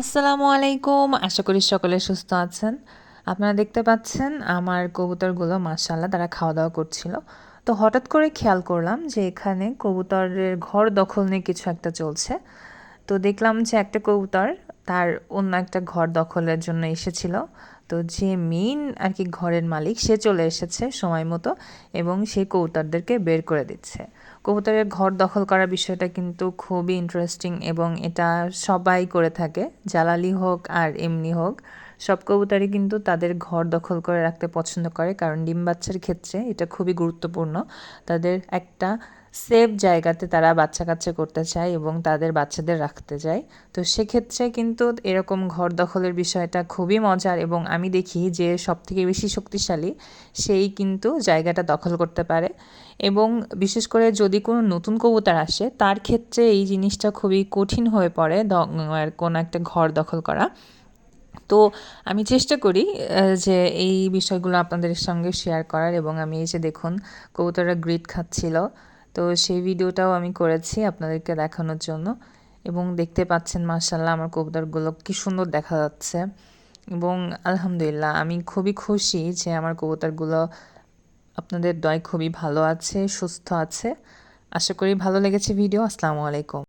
আসসালামু আলাইকুম আশা করি সকলে সুস্থ আছেন। আপনারা দেখতে পাচ্ছেন আমার কবুতরগুলো মাসাল্লাহ তারা খাওয়া দাওয়া করছিল। তো হঠাৎ করে খেয়াল করলাম যে এখানে কবুতরের ঘর দখল নিয়ে কিছু একটা চলছে। তো দেখলাম যে একটা কবুতর তার অন্য একটা ঘর দখলের জন্য এসেছিল। তো যে মেইন আর কি ঘরের মালিক সে চলে এসেছে সময় মতো এবং সে কবুতরদেরকে বের করে দিচ্ছে। কবুতরের ঘর দখল করার বিষয়টা কিন্তু খুবই ইন্টারেস্টিং এবং এটা সবাই করে থাকে, জালালি হোক আর এমনি হোক। সব কবুতরই কিন্তু তাদের ঘর দখল করে রাখতে পছন্দ করে, কারণ ডিম বাচ্চার ক্ষেত্রে এটা খুবই গুরুত্বপূর্ণ। তাদের একটা সেফ জায়গাতে তারা বাচ্চা কাচ্চা করতে চায় এবং তাদের বাচ্চাদের রাখতে চায়। তো সেক্ষেত্রে কিন্তু এরকম ঘর দখলের বিষয়টা খুবই মজার এবং আমি দেখি যে সব থেকে বেশি শক্তিশালী সেই কিন্তু জায়গাটা দখল করতে পারে। এবং বিশেষ করে যদি কোনো নতুন কবুতর আসে, তার ক্ষেত্রে এই জিনিসটা খুবই কঠিন হয়ে পড়ে কোনো একটা ঘর দখল করা। তো আমি চেষ্টা করি যে এই বিষয়গুলো আপনাদের সঙ্গে শেয়ার করার এবং আমি এই যে দেখুন, কবুতররা গ্রিট খাচ্ছিল। তো সেই ভিডিওটাও আমি করেছি আপনাদেরকে দেখানোর জন্য। এবং দেখতে পাচ্ছেন মার্শাল্লাহ আমার কবুতরগুলো কি সুন্দর দেখা যাচ্ছে। এবং আলহামদুলিল্লাহ, আমি খুবই খুশি যে আমার কবুতরগুলো আপনাদের দয় খুবই ভালো আছে, সুস্থ আছে। আশা করি ভালো লেগেছে ভিডিও। আসসালামু আলাইকুম।